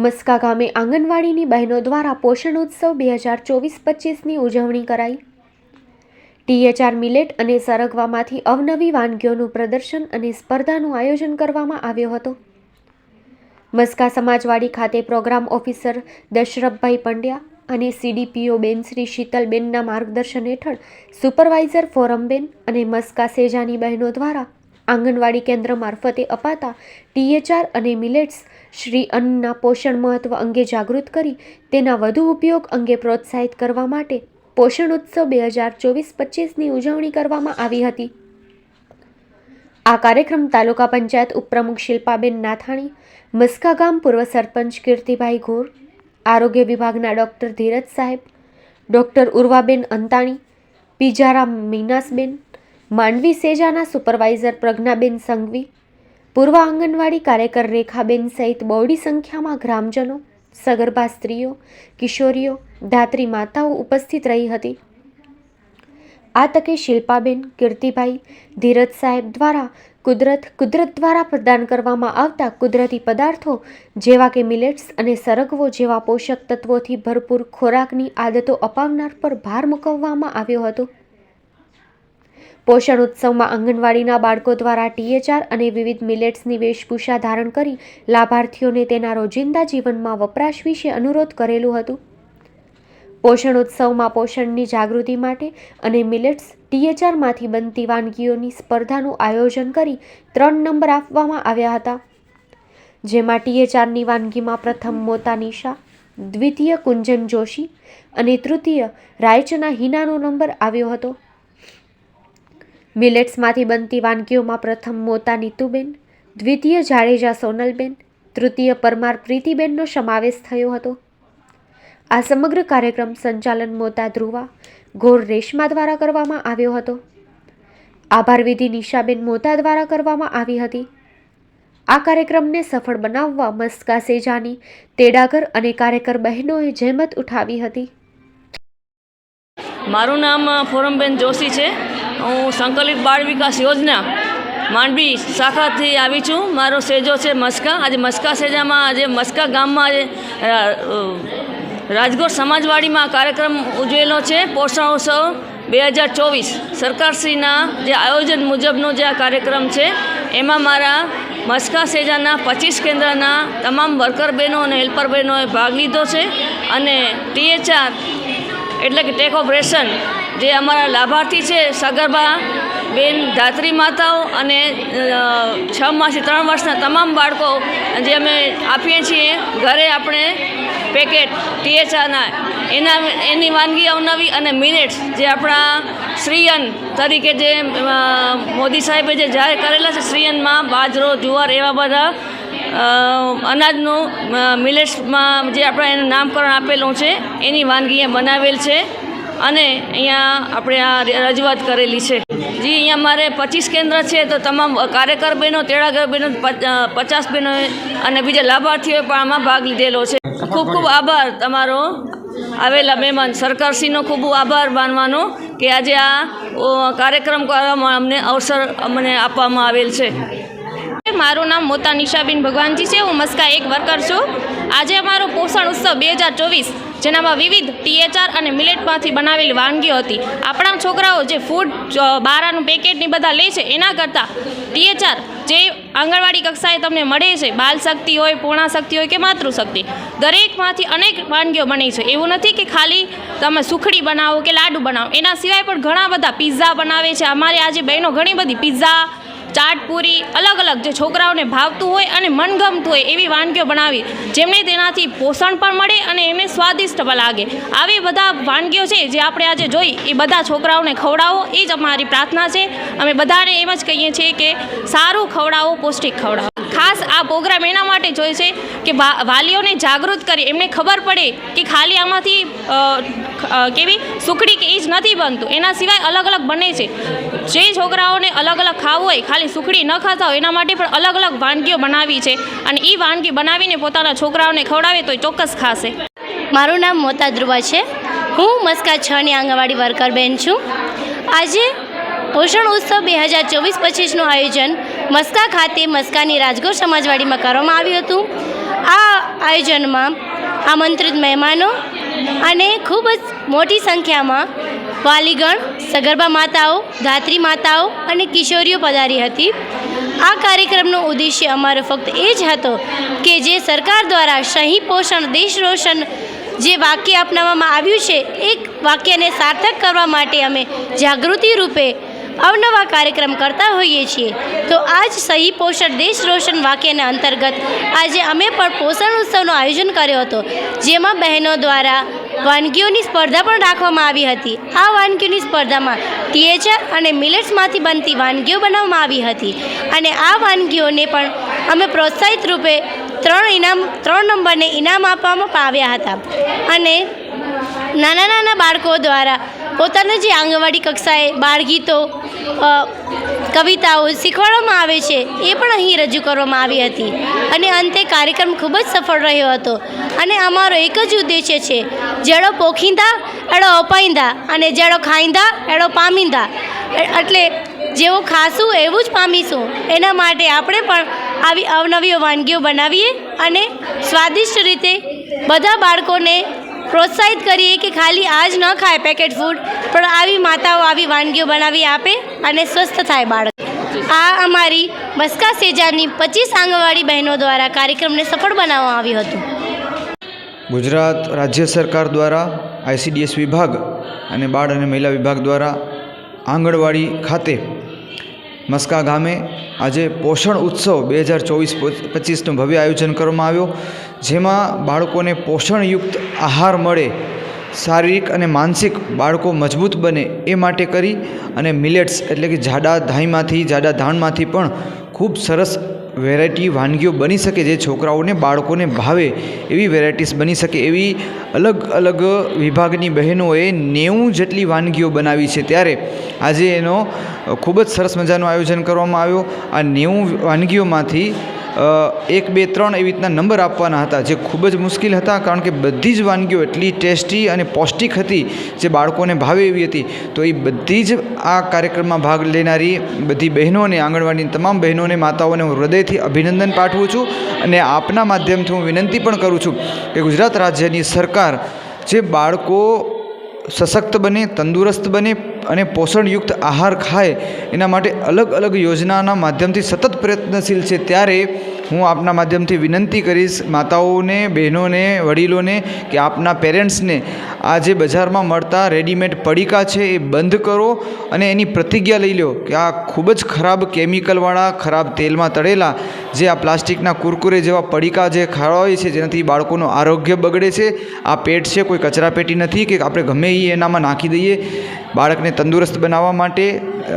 મસ્કા ગામે આંગણવાડીની બહેનો દ્વારા પોષણ ઉત્સવ બે હજાર ચોવીસ પચીસની ઉજવણી કરાઈ. ટીએચઆર મિલેટ અને સરગવામાંથી અવનવી વાનગીઓનું પ્રદર્શન અને સ્પર્ધાનું આયોજન કરવામાં આવ્યો હતો. મસ્કા સમાજવાડી ખાતે પ્રોગ્રામ ઓફિસર દશરથભાઈ પંડ્યા અને સીડીપીઓ બેન શ્રી શીતલબેનના માર્ગદર્શન હેઠળ સુપરવાઇઝર ફોરમબેન અને મસ્કા સેજાની બહેનો દ્વારા આંગણવાડી કેન્દ્ર મારફતે અપાતા ટીએચઆર અને મિલેટ્સ શ્રી અન્નના પોષણ મહત્વ અંગે જાગૃત કરી તેના વધુ ઉપયોગ અંગે પ્રોત્સાહિત કરવા માટે પોષણ ઉત્સવ બે હજાર ચોવીસ પચીસની ઉજવણી કરવામાં આવી હતી. આ કાર્યક્રમ તાલુકા પંચાયત ઉપપ્રમુખ શિલ્પાબેન નાથાણી, મસ્કા ગામ પૂર્વ સરપંચ કીર્તિભાઈ ઘોર, આરોગ્ય વિભાગના ડૉક્ટર ધીરજ સાહેબ, ડૉક્ટર ઉર્વાબેન અંતાણી, પીજારામ મીનાસબેન માંડવી સેજાના સુપરવાઇઝર પ્રજ્ઞાબેન સંઘવી, પૂર્વ આંગણવાડી કાર્યકર રેખાબેન સહિત બહોળી સંખ્યામાં ગ્રામજનો, સગર્ભા સ્ત્રીઓ, કિશોરીઓ, ધાત્રી માતાઓ ઉપસ્થિત રહી હતી. આ તકે શિલ્પાબેન, કીર્તિભાઈ, ધીરજ સાહેબ દ્વારા કુદરત કુદરત દ્વારા પ્રદાન કરવામાં આવતા કુદરતી પદાર્થો જેવા કે મિલેટ્સ અને સરગવો જેવા પોષક તત્વોથી ભરપૂર ખોરાકની આદતો અપાવનાર પર ભાર મૂકવવામાં આવ્યો હતો. પોષણ ઉત્સવમાં આંગણવાડીના બાળકો દ્વારા ટીએચઆર અને વિવિધ મિલેટ્સની વેશભૂષા ધારણ કરી લાભાર્થીઓને તેના રોજિંદા જીવનમાં વપરાશ વિશે અનુરોધ કરેલું હતું. પોષણ ઉત્સવમાં પોષણની જાગૃતિ માટે અને મિલેટ્સ ટીએચઆરમાંથી બનતી વાનગીઓની સ્પર્ધાનું આયોજન કરી ત્રણ નંબર આપવામાં આવ્યા હતા. જેમાં ટીએચઆરની વાનગીમાં પ્રથમ મોતા નિશા, દ્વિતીય કુંજન જોશી અને તૃતીય રાયચના હિનાનો નંબર આવ્યો હતો. મિલેટ્સમાંથી બનતી વાનગીઓમાં પ્રથમ મોતા નીતુબેન, દ્વિતીય જાડેજા સોનલબેન, તૃતીય પરમાર પ્રીતિબેનનો સમાવેશ થયો હતો. આ સમગ્ર કાર્યક્રમ સંચાલન મોતા ધ્રુવા ગોર રેશમા દ્વારા કરવામાં આવ્યો હતો. આભાર વિધિ નિશાબેન મોતા દ્વારા કરવામાં આવી હતી. આ કાર્યક્રમને સફળ બનાવવા મસ્કા સેજાની, તેડાગર અને કાર્યકર બહેનોએ જહેમત ઉઠાવી હતી. મારું નામ ફોરમબેન જોશી છે. હું સંકલિત બાળ વિકાસ યોજના માંડવી શાખાથી આવી છું. મારો સેજો છે મસ્કા. આજે મસ્કા સેજામાં આજે મસ્કા ગામમાં આજે રાજકોટ સમાજવાડીમાં કાર્યક્રમ ઉજવેલો છે. પોષણ ઉત્સવ બે હજાર ચોવીસ. સરકારશ્રીના જે આયોજન મુજબનો જે આ કાર્યક્રમ છે, એમાં મારા મસ્કા સેજાના પચીસ કેન્દ્રના તમામ વર્કર બહેનો અને હેલ્પર બહેનોએ ભાગ લીધો છે. અને ટીએચઆર એટલે કે ટેક ઓફ રેશન જે અમારા લાભાર્થી છે, સગર્ભા બેન ધાત્રી માતાઓ અને છ માસથી ત્રણ વર્ષના તમામ બાળકો જે અમે આપીએ છીએ, ઘરે આપણે પેકેટ, ટીએચઆરના, એના, એની વાનગી અવનવી અને મિનિટ્સ જે આપણા શ્રીયન તરીકે જે મોદી સાહેબે જે જાહેર કરેલા છે, શ્રીયનમાં બાજરો, જુવાર એવા બધા અનાજનું મિલેટ્સમાં જે આપણે એનું નામકરણ આપેલું છે, એની વાનગી એ બનાવેલ છે. અને અહીંયા આપણે આ રજૂઆત કરેલી છે. જી, અહીંયા મારે પચીસ કેન્દ્ર છે તો તમામ કાર્યકર બહેનો, તેડાગર બહેનો પચાસ બહેનો અને બીજા લાભાર્થીઓએ પણ આમાં ભાગ લીધેલો છે. ખૂબ ખૂબ આભાર તમારો આવેલા મહેમાન. સરકારશ્રીનો ખૂબ આભાર માનવાનો કે આજે આ કાર્યક્રમ કરવામાં અમને અવસર અમને આપવામાં આવેલ છે. મારું નામ મોતા નિશાબેન ભગવાનજી છે, હું મસ્કા એક વર્કર છું. આજે અમારો પોષણ ઉત્સવ બે હજાર ચોવીસ, જેનામાં વિવિધ ટીએચઆર અને મિલેટમાંથી બનાવેલી વાનગીઓ હતી. આપણા છોકરાઓ જે ફૂડ બારાનું પેકેટની બધા લે છે, એના કરતાં ટીએચઆર જે આંગણવાડી કક્ષાએ તમને મળે છે બાલ શક્તિ હોય પૂર્ણા શક્તિ હોય કે માતૃશક્તિ, દરેકમાંથી અનેક વાનગીઓ બની છે. એવું નથી કે ખાલી તમે સુખડી બનાવો કે લાડુ બનાવો. એના સિવાય પણ ઘણા બધા પિઝા બનાવે છે. અમારે આજે બહેનો ઘણી બધી પિઝા ચાટ પૂરી અલગ અલગ જે છોકરાઓને ભાવતું હોય અને મનગમતું હોય એવી વાનગીઓ બનાવી જેમને તેનાથી પોષણ પણ મળે અને એમને સ્વાદિષ્ટ પણ લાગે. આવી બધા વાનગીઓ છે જે આપણે આજે જોઈ, એ બધા છોકરાઓને ખવડાવો, એ જ અમારી પ્રાર્થના છે. અમે બધાને એમ જ કહીએ છીએ કે સારું ખવડાવો, પૌષ્ટિક ખવડાવો. ખાસ આ પ્રોગ્રામ એના માટે જોઈએ છે કે વાલીઓને જાગૃત કરી. એમને ખબર પડે કે ખાલી આમાંથી કેવી? સુખડી કે એ જ નથી બનતું. એના સિવાય અલગ અલગ બને છે. જે છોકરાઓને અલગ અલગ ખાવું હોય, ખાલી સુખડી ન ખાતા હોય, એના માટે પણ અલગ અલગ વાનગીઓ બનાવી છે. અને એ વાનગી બનાવીને પોતાના છોકરાઓને ખવડાવે તો ચોક્કસ ખાશે. મારું નામ મોતા ધ્રુવા છે. હું મસ્કા છની આંગણવાડી વર્કર બેન છું. આજે પોષણ ઉત્સવ બે હજાર ચોવીસ પચીસનું આયોજન મસ્કા ખાતે મસ્કાની રાજગોર સમાજવાડીમાં કરવામાં આવ્યું હતું. આ આયોજનમાં આમંત્રિત મહેમાનો અને ખૂબ જ મોટી સંખ્યામાં વાલીગણ, સગર્ભા માતાઓ, ધાત્રી માતાઓ અને કિશોરીઓ પધારી હતી. આ કાર્યક્રમનો ઉદ્દેશ્ય અમારો ફક્ત એ જ હતો કે જે સરકાર દ્વારા સહી પોષણ, દેશ રોશન જે વાક્ય અપનાવવામાં આવ્યું છે, એક વાક્યને સાર્થક કરવા માટે અમે જાગૃતિ રૂપે અવનવા કાર્યક્રમ કરતા હોઈએ છીએ. તો આજ સહી પોષણ દેશ રોશન વાક્યના અંતર્ગત આજે અમે પણ પોષણ ઉત્સવનું આયોજન કર્યો હતો. જેમાં બહેનો દ્વારા વાનગીઓની સ્પર્ધા પણ રાખવામાં આવી હતી. આ વાનગીઓની સ્પર્ધામાં ટીએચઆર અને મિલેટ્સમાંથી બનતી વાનગીઓ બનાવવામાં આવી હતી. અને આ વાનગીઓને પણ અમે પ્રોત્સાહિત રૂપે ત્રણ ઇનામ, ત્રણ નંબરને ઇનામ આપવામાં આવ્યા હતા. અને નાના નાના બાળકો દ્વારા પોતાના જે આંગણવાડી કક્ષાએ બાળગીતો કવિતાઓ શીખવાડવામાં આવે છે, એ પણ અહીં રજૂ કરવામાં આવી હતી. અને અંતે કાર્યક્રમ ખૂબ જ સફળ રહ્યો હતો. અને અમારો એક જ ઉદ્દેશ્ય છે જેડો પોખીંદા એડો અપાઈંદા અને જેડો ખાઈંદા એડો પામીંદા. એટલે જેવું ખાશું એવું જ પામીશું, એના માટે આપણે પણ આવી અવનવીઓ વાનગીઓ બનાવીએ અને સ્વાદિષ્ટ રીતે બધા બાળકોને પ્રોત્સાહિત કરીએ કે ખાલી આ જ ન ખાય પેકેટ ફૂડ, પણ આવી માતાઓ આવી વાનગીઓ બનાવી આપે અને સ્વસ્થ થાય બાળક. આ અમારી બસકા સેજાની પચીસ આંગણવાડી બહેનો દ્વારા કાર્યક્રમને સફળ બનાવવામાં આવ્યું હતું. ગુજરાત રાજ્ય સરકાર દ્વારા, આઈસીડીએસ વિભાગ અને બાળ અને મહિલા વિભાગ દ્વારા આંગણવાડી ખાતે મસ્કા ગામે આજે પોષણ ઉત્સવ બે હજાર ચોવીસ પચીસનું ભવ્ય આયોજન કરવામાં આવ્યો, જેમાં બાળકોને પોષણયુક્ત આહાર મળે, શારીરિક અને માનસિક બાળકો મજબૂત બને એ માટે કરી અને મિલેટ્સ એટલે કે જાડા ધાઈમાંથી, જાડા ધાણમાંથી પણ ખૂબ સરસ વેરાયટી વાનગીઓ બની શકે જે છોકરાઓને, બાળકોને ભાવે એવી વેરાયટીસ બની શકે એવી અલગ અલગ વિભાગની બહેનોએ નેવું જેટલી વાનગીઓ બનાવી છે. ત્યારે આજે એનો ખૂબ જ સરસ મજાનું આયોજન કરવામાં આવ્યું. આ નેવું વાનગીઓમાંથી એક, બે, ત્રણ એવી રીતના નંબર આપવાના હતા જે ખૂબ જ મુશ્કેલ હતા કારણ કે બધી જ વાનગીઓ એટલી ટેસ્ટી અને પૌષ્ટિક હતી જે બાળકોને ભાવે એવી હતી. તો એ બધી જ આ કાર્યક્રમમાં ભાગ લેનારી બધી બહેનોને આંગણવાડીની તમામ બહેનોને, માતાઓને હું હૃદયથી અભિનંદન પાઠવું છું અને આપના માધ્યમથી હું વિનંતી પણ કરું છું કે ગુજરાત રાજ્યની સરકાર જે બાળકો સશક્ત બને, તંદુરસ્ત બને અને પોષણયુક્ત આહાર ખાય, એના માટે અલગ અલગ યોજનાના માધ્યમથી સતત પ્રયત્નશીલ છે. ત્યારે હું આપના માધ્યમથી વિનંતી કરીશ માતાઓને, બહેનોને, વડીલોને કે આપના પેરેન્ટ્સને આ જે બજારમાં મળતા રેડીમેડ પડીકા છે એ બંધ કરો અને એની પ્રતિજ્ઞા લઈ લો કે આ ખૂબ જ ખરાબ કેમિકલવાળા, ખરાબ તેલમાં તળેલા જે આ પ્લાસ્ટિકના કુરકુરે જેવા પડીકા જે ખવાય છે, જેનાથી બાળકોનું આરોગ્ય બગડે છે. આ પેટ છે, કોઈ કચરાપેટી નથી કે આપણે ગમે એ એનામાં નાખી દઈએ. બાળકને તંદુરસ્ત બનાવવા માટે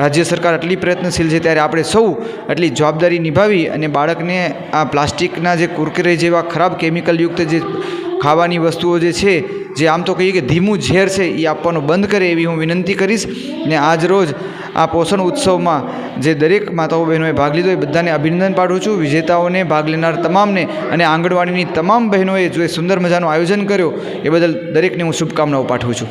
રાજ્ય સરકાર આટલી પ્રયત્નશીલ છે ત્યારે આપણે સૌ આટલી જવાબદારી નિભાવી અને બાળકને આ પ્લાસ્ટિકના જે કુરકુરે જેવા ખરાબ કેમિકલયુક્ત જે ખાવાની વસ્તુઓ જે છે, જે આમ તો કહીએ કે ધીમું ઝેર છે, એ આપવાનું બંધ કરે એવી હું વિનંતી કરીશ. ને આજ રોજ આ પોષણ ઉત્સવમાં જે દરેક માતાઓ બહેનોએ ભાગ લીધો, એ બધાને અભિનંદન પાઠવું છું. વિજેતાઓને ભાગ લેનાર તમામને અને આંગણવાડીની તમામ બહેનોએ જો એ સુંદર મજાનું આયોજન કર્યો, એ બદલ દરેકને હું શુભકામનાઓ પાઠવું છું.